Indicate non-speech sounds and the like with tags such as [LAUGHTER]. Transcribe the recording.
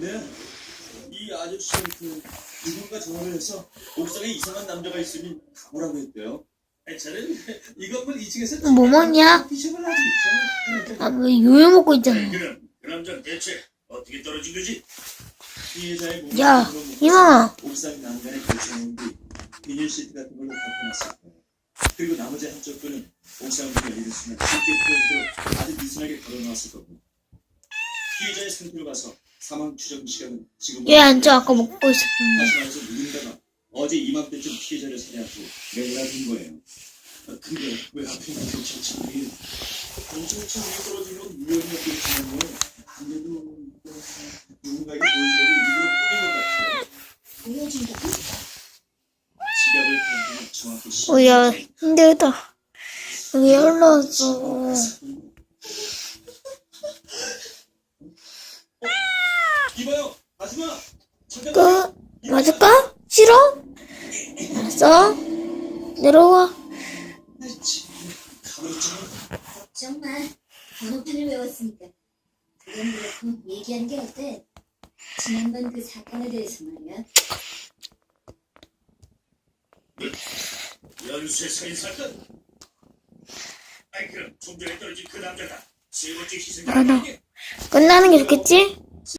네. 이 아저씨는 그 누군가 전화를 해서 옥상에 이상한 남자가 있으니 가보라고 했대요. 아니, 저는 [LAUGHS] 이 건물 2층에서 뭐 먹냐? 하고 있죠. 아, 왜 요요 먹고 있잖아. 그럼 그 남자 대체 어떻게 떨어진 거지? 피해자의 몸을 야, 이놈아. 옥상 난간에 걸쳐놓은 뒤 비닐 시트 같은 걸로 덮어놨을 거예요. 그리고 나머지 한쪽 끈은 옥상 문이 열리는 순간 쉽게 풀어지도록 아주 느슨하게 걸어놨을 거고 피해자의 상태로 봐서 사망 추정 시간은 지금 얘 앉아 아까 먹고 있었는데. 다시 말해서 누군가가 어제 이맘때쯤 피해자를 살해하고 매달아둔 거예요. 아, 근데 왜 하필이면 경찰청이 경찰청이 떨어진 건 우연히 없겠지만요. 근데도 누군가에게 보여주려고 일부러 꾸민 것 같아요. 보여준다고? 지갑을 던지고 정확히 시 어, 야, 힘들다. 왜 올라왔어? 이봐요, 아줌마. 잠깐. 그, 맞을까? 싫어? 알았어. 내려와. 걱정 마. 번호판을 외웠으니까. 그건 그렇고 얘기하는 게 어때? 지난번 그 사건에 대해서 말이야. 연쇄 살인 사건? 아이 그럼 좀 전에 떨어진 그 남자가 세 번째 희생자 아니야? 끝나는 게 좋겠지?